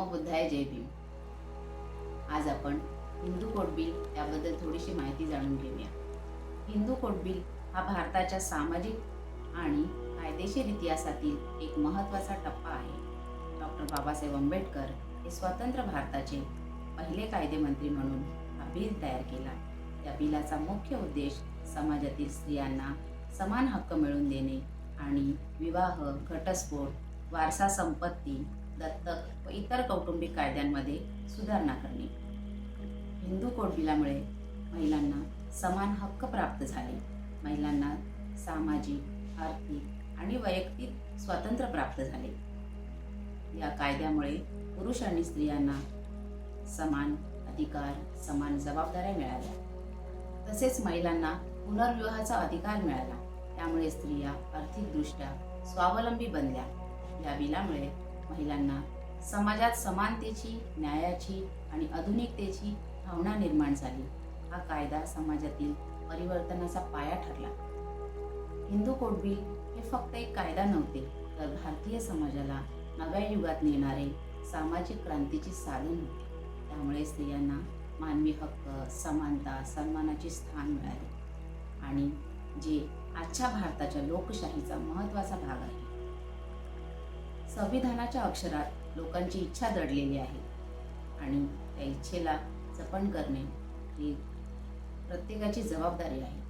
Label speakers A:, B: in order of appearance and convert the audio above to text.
A: नमो बुद्धाय जय भीम. आज आपण Hindu code bill याबद्दल थोडीशी माहिती जाणून घेऊया. हिंदू कोड बिल हा भारताच्या सामाजिक आणि कायदेशीर इतिहासातील एक महत्त्वाचा टप्पा आहे. डॉक्टर बाबासाहेब आंबेडकर हे स्वतंत्र भारताचे पहिले कायदेमंत्री म्हणून हा बिल तयार केला. या बिलाचा मुख्य उद्देश समाजातील स्त्रियांना समान हक्क मिळवून देणे आणि विवाह घटस्फोट वारसा संपत्ती दत्तक व इतर कौटुंबिक कायद्यांमध्ये सुधारणा करणे. हिंदू कोड बिलामुळे महिलांना समान हक्क प्राप्त झाले. महिलांना सामाजिक आर्थिक आणि वैयक्तिक स्वातंत्र्य प्राप्त झाले. या कायद्यामुळे पुरुष आणि स्त्रियांना समान अधिकार समान जबाबदाऱ्या मिळाल्या. तसेच महिलांना पुनर्विवाहाचा अधिकार मिळाला. त्यामुळे स्त्रिया आर्थिकदृष्ट्या स्वावलंबी बनल्या. या बिलामुळे महिलांना समाजात समानतेची न्यायाची आणि आधुनिकतेची भावना निर्माण झाली. हा कायदा समाजातील परिवर्तनाचा पाया ठरला. हिंदू कोड बिल हे फक्त एक कायदा नव्हते तर भारतीय समाजाला नव्या युगात नेणारे सामाजिक क्रांतीचे साधन होते. त्यामुळे स्त्रियांना मानवी हक्क समानता सन्मानाचे स्थान मिळाले. आणि जे आजच्या भारताच्या लोकशाहीचा महत्त्वाचा भाग आहे संविधानाच्या अक्षरात लोकांची इच्छा दडलेली आहे. आणि त्या इच्छेला जपण करणे ही प्रत्येकाची जबाबदारी आहे.